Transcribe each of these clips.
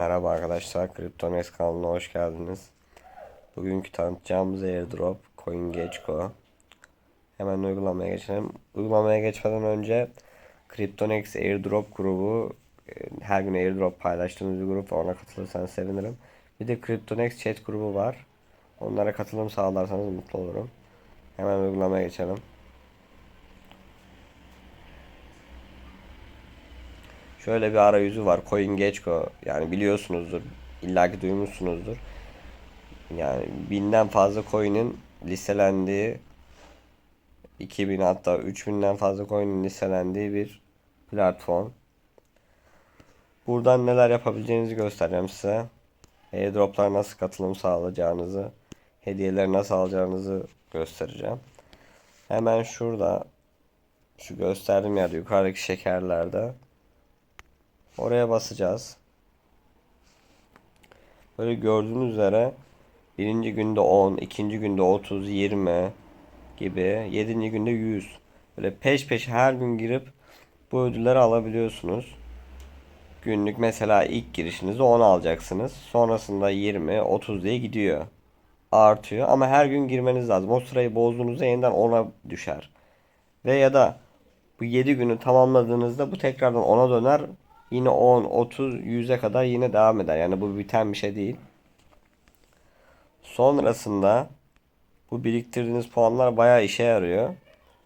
Merhaba arkadaşlar, CryptoNext kanalına hoş geldiniz. Bugünkü tanıtacağımız airdrop CoinGecko. Hemen uygulamaya geçelim. Uygulamaya geçmeden önce CryptoNext airdrop grubu e, her gün airdrop paylaştığımız bir grup. Ona katılırsanız sevinirim. Bir de CryptoNext chat grubu var. Onlara katılım sağlarsanız mutlu olurum. Hemen uygulamaya geçelim. Şöyle bir arayüzü var. CoinGecko. Yani biliyorsunuzdur. illaki duymuşsunuzdur. Yani binden fazla coin'in listelendiği 2000 hatta 3000'den fazla coin'in listelendiği bir platform. Buradan neler yapabileceğinizi göstereceğim size. Airdrop'lara nasıl katılım sağlayacağınızı, hediyeleri nasıl alacağınızı göstereceğim. Hemen şurada şu gösterdiğim yerde yukarıdaki şekerlerde Oraya basacağız. Böyle gördüğünüz üzere birinci günde 10, ikinci günde 30, 20 gibi, yedinci günde 100. Böyle peş peşe her gün girip bu ödülleri alabiliyorsunuz. Günlük mesela ilk girişinizde 10 alacaksınız. Sonrasında 20, 30 diye gidiyor. Artıyor ama her gün girmeniz lazım. O sırayı bozduğunuzda yeniden 10'a düşer. Ve ya da bu 7 günü tamamladığınızda bu tekrardan 10'a döner Yine 10, 30, 100'e kadar yine devam eder. Yani bu biten bir şey değil. Sonrasında bu biriktirdiğiniz puanlar bayağı işe yarıyor.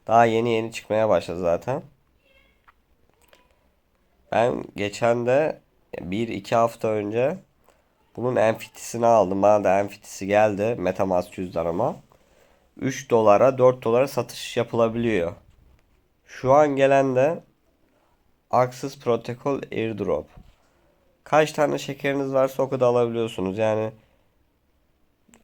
Daha yeni yeni çıkmaya başladı zaten. Ben geçen de 1-2 hafta önce bunun enfitisini aldım. Bana da enfitisi geldi Metamask cüzdanıma. 3 dolara 4 dolara satış yapılabiliyor. Şu an gelen de Access Protocol Airdrop. Kaç tane şekeriniz varsa o kadar alabiliyorsunuz. Yani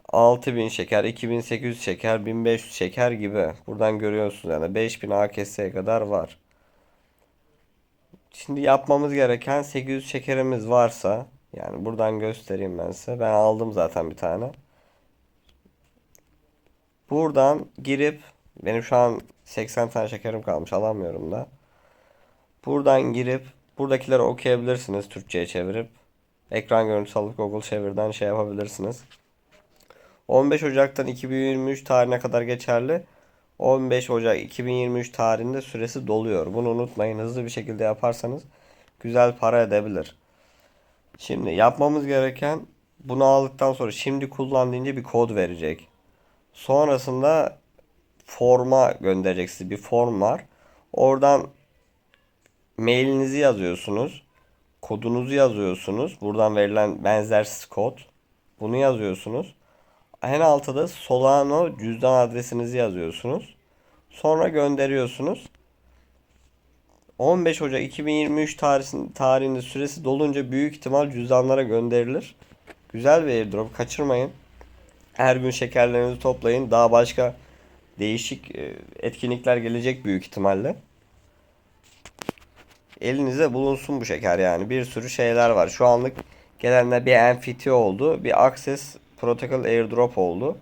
6000 şeker, 2800 şeker, 1500 şeker gibi. Buradan görüyorsunuz yani 5000 AKS'ye kadar var. Şimdi yapmamız gereken 800 şekerimiz varsa yani buradan göstereyim ben size. Ben aldım zaten bir tane. Buradan girip benim şu an 80 tane şekerim kalmış alamıyorum da. Buradan girip buradakileri okuyabilirsiniz Türkçe'ye çevirip. Ekran görüntüsü alıp Google Çevir'den şey yapabilirsiniz. 15 Ocak'tan 2023 tarihine kadar geçerli. 15 Ocak 2023 tarihinde süresi doluyor. Bunu unutmayın. Hızlı bir şekilde yaparsanız güzel para edebilir. Şimdi yapmamız gereken bunu aldıktan sonra şimdi kullan deyince bir kod verecek. Sonrasında forma gönderecek Bir form var. Oradan mailinizi yazıyorsunuz. Kodunuzu yazıyorsunuz. Buradan verilen benzersiz kod. Bunu yazıyorsunuz. En altta da Solano cüzdan adresinizi yazıyorsunuz. Sonra gönderiyorsunuz. 15 Ocak 2023 tarihinde, tarihinde süresi dolunca büyük ihtimal cüzdanlara gönderilir. Güzel bir airdrop kaçırmayın. Her gün şekerlerinizi toplayın. Daha başka değişik e, etkinlikler gelecek büyük ihtimalle elinize bulunsun bu şeker yani. Bir sürü şeyler var. Şu anlık gelenler bir NFT oldu. Bir Access Protocol Airdrop oldu.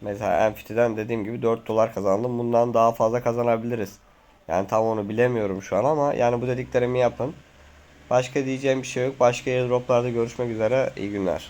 Mesela NFT'den dediğim gibi 4 dolar kazandım. Bundan daha fazla kazanabiliriz. Yani tam onu bilemiyorum şu an ama yani bu dediklerimi yapın. Başka diyeceğim bir şey yok. Başka airdroplarda görüşmek üzere. İyi günler.